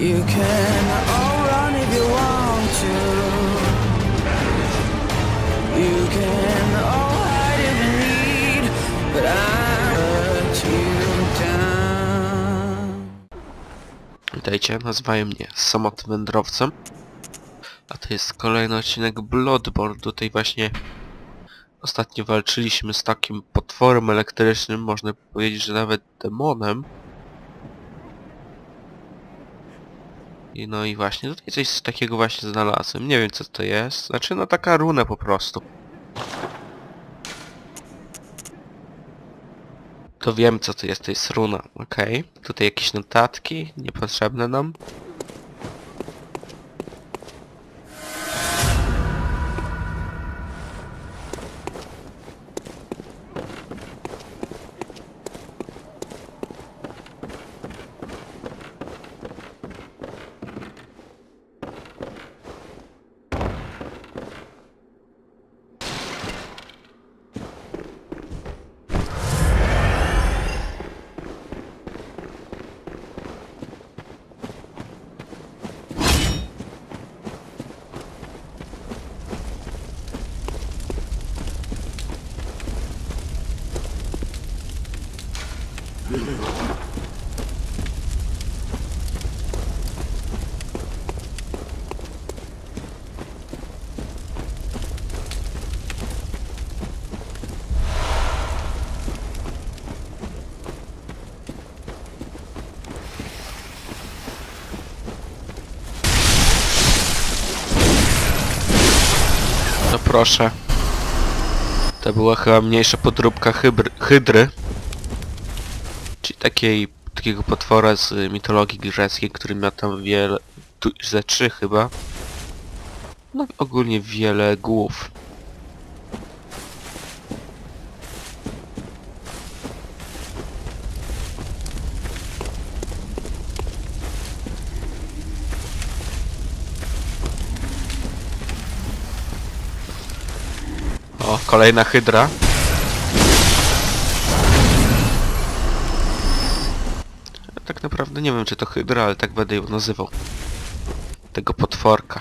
You can all run if you want to. You can all hide if you need, but I you down. Witajcie, nazywają mnie Samotnym Wędrowcem. A to jest kolejny odcinek Bloodborne. Tutaj właśnie ostatnio walczyliśmy z takim potworem elektrycznym, można powiedzieć, że nawet demonem. I no i właśnie, tutaj coś takiego właśnie znalazłem. Nie wiem co to jest. Znaczy no taka runa po prostu. To wiem co to jest, to jest runa, okej. Tutaj jakieś notatki, niepotrzebne nam. Proszę. To była chyba mniejsza podróbka hydry. Czyli takiej, takiego potwora z mitologii greckiej, który miał tam wiele... Tu, ze trzy chyba. No ogólnie wiele głów. O, kolejna hydra. Tak naprawdę nie wiem czy to hydra, ale tak będę ją nazywał. Tego potworka.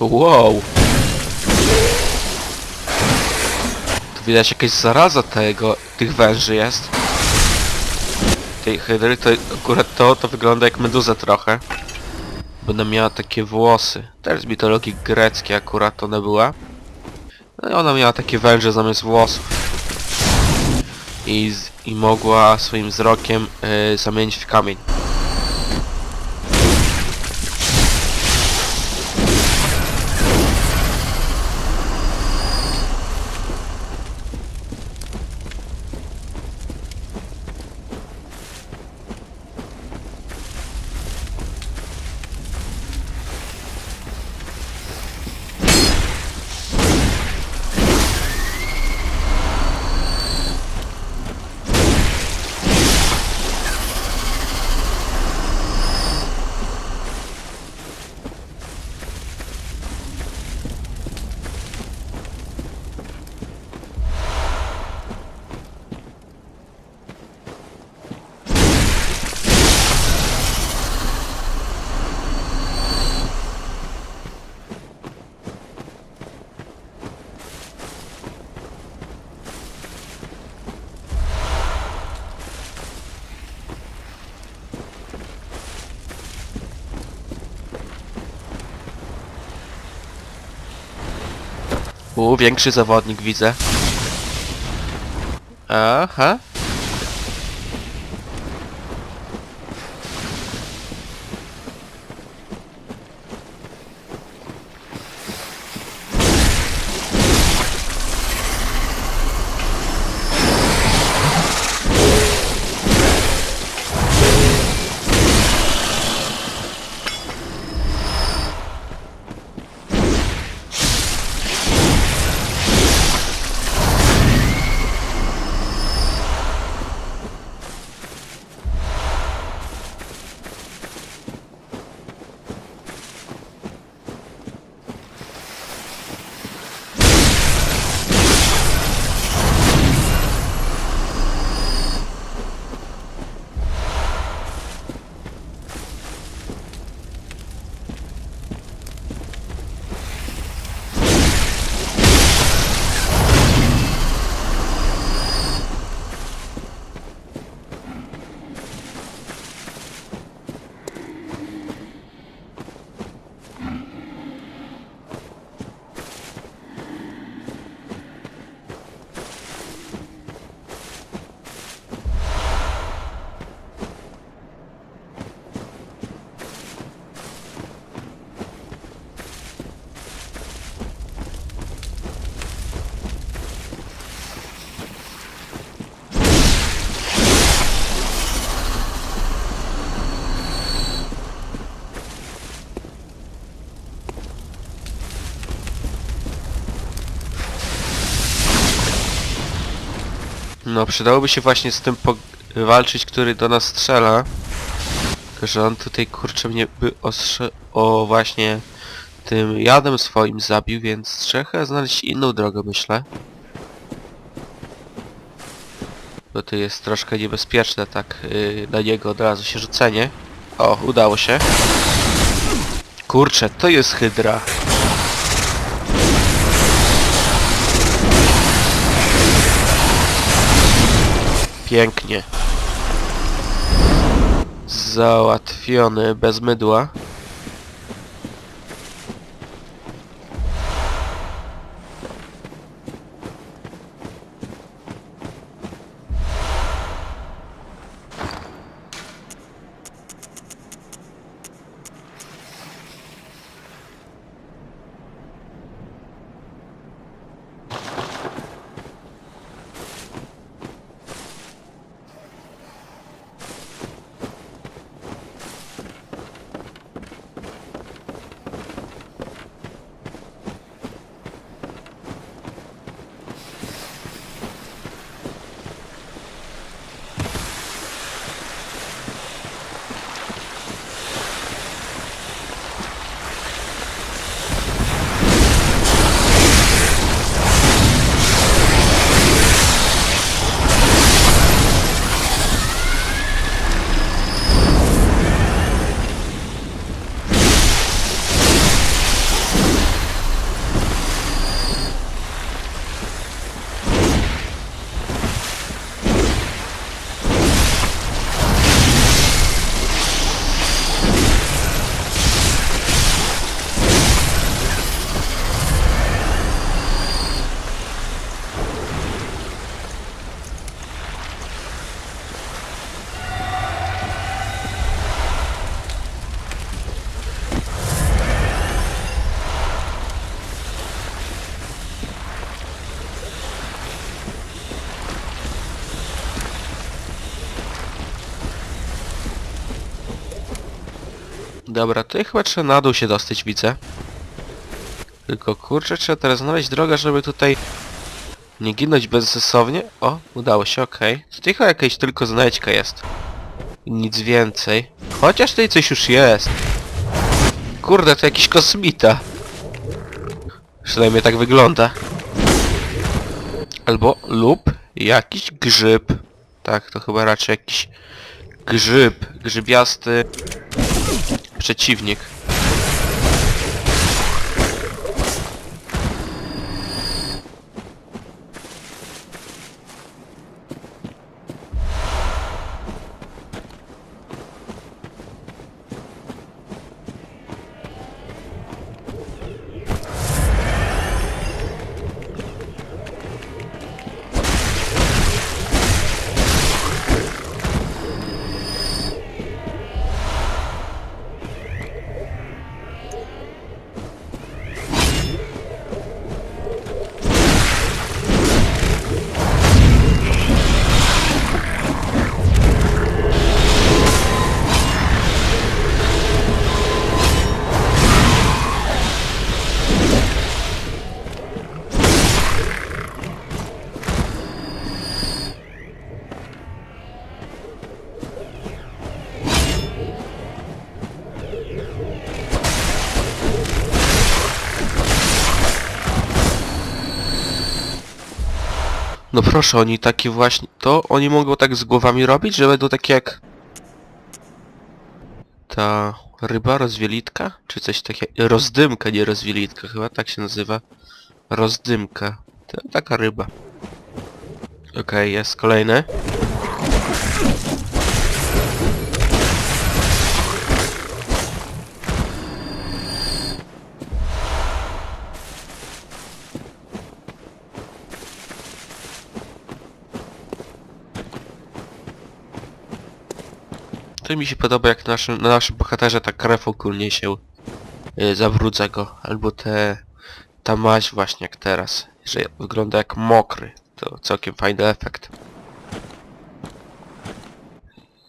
Wow! Tu widać jakaś zaraza tego, tych węży jest. Tej hydry, to akurat to, to wygląda jak meduza trochę. Ona miała takie włosy. Też z mitologii greckiej akurat ona była. No i ona miała takie węże zamiast włosów. I, i mogła swoim wzrokiem y, zamienić w kamień. U, większy zawodnik widzę. Aha. No, przydałoby się właśnie z tym walczyć, który do nas strzela. Tylko, że on tutaj, kurczę, mnie by ostrze... o właśnie tym jadem swoim zabił, więc trzeba znaleźć inną drogę, myślę. Bo to jest troszkę niebezpieczne, tak yy, na niego od razu się rzucenie. O, udało się. Kurczę, to jest hydra. Pięknie. Załatwiony bez mydła. Dobra, to chyba trzeba na dół się dostać, widzę. Tylko kurczę, trzeba teraz znaleźć drogę, żeby tutaj nie ginąć bezsensownie. O, udało się, okej. Tutaj chyba jakaś tylko znajdźka jest. Nic więcej. Chociaż tutaj coś już jest. Kurde, to jakiś kosmita. Przynajmniej tak wygląda. Albo lub jakiś grzyb. Tak, to chyba raczej jakiś grzyb. Grzybiasty przeciwnik. No proszę, oni takie właśnie... To oni mogą tak z głowami robić, że będą takie jak... Ta ryba rozwielitka? Czy coś takiego? Rozdymka, nie rozwielitka, chyba tak się nazywa. Rozdymka. To taka ryba. Okej, jest kolejny. To mi się podoba jak naszym, na naszym bohaterze ta krew ogólnie się y, zabrudza go. Albo te... ta maź właśnie jak teraz. Że wygląda jak mokry. To całkiem fajny efekt.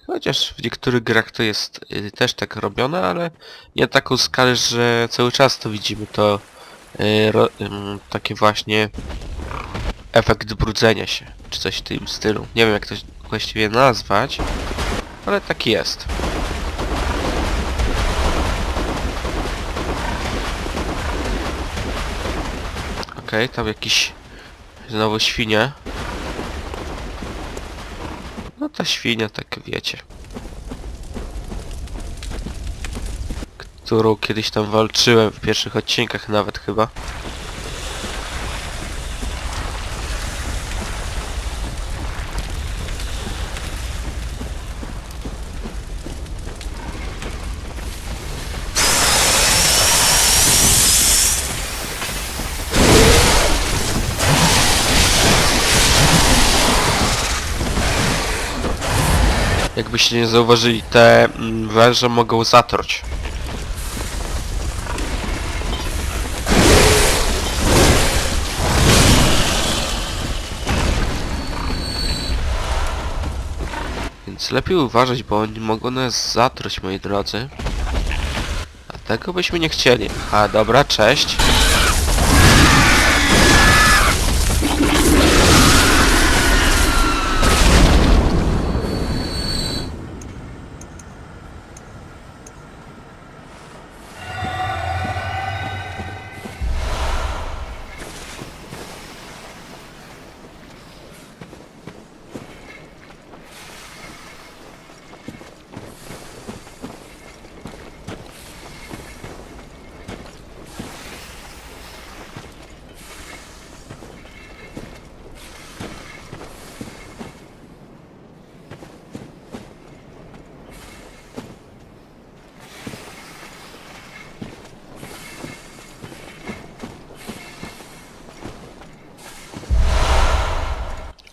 Chociaż w niektórych grach to jest y, też tak robione, ale nie taką skalę, że cały czas to widzimy. To y, ro, ym, takie właśnie efekt brudzenia się. czy coś w tym stylu. Nie wiem jak to właściwie nazwać, ale tak jest. Okej, tam jakiś znowu świnia. No ta świnia, tak wiecie. Którą kiedyś tam walczyłem w pierwszych odcinkach nawet chyba. Jakbyście nie zauważyli, te mm, węże mogą zatruć. Więc lepiej uważać, bo oni mogą nas zatruć, moi drodzy. A tego byśmy nie chcieli. A dobra, cześć.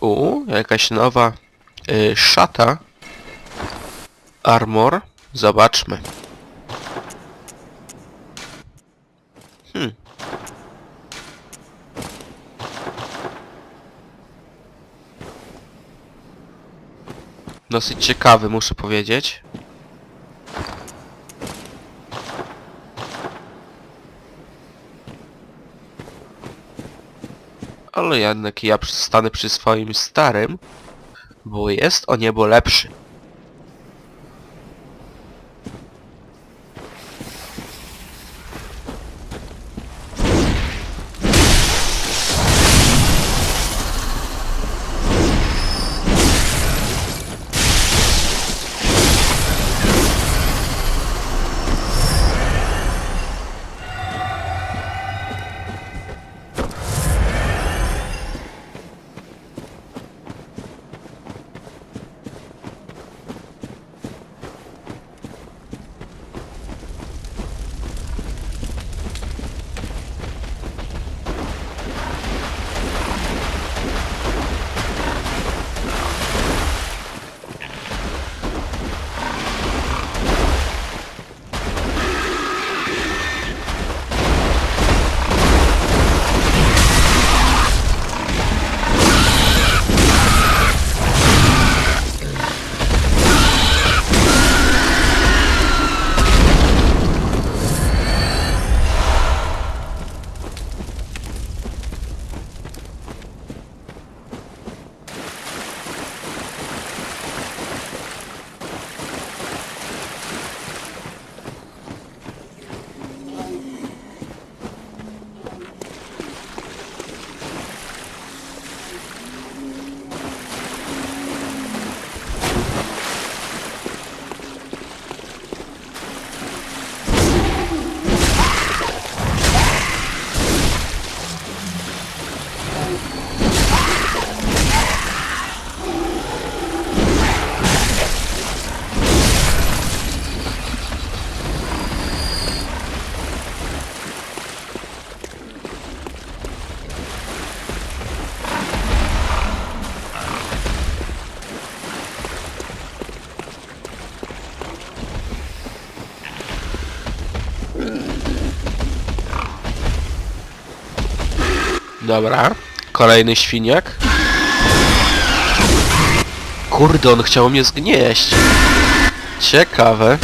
U, jakaś nowa y, szata. Armor. Zobaczmy. Hmm. Dosyć ciekawy, muszę powiedzieć. Ale jednak ja stanę przy swoim starym, bo jest o niebo lepszy. Dobra. Kolejny świniak. Kurde, on chciał mnie zgnieść. Ciekawe.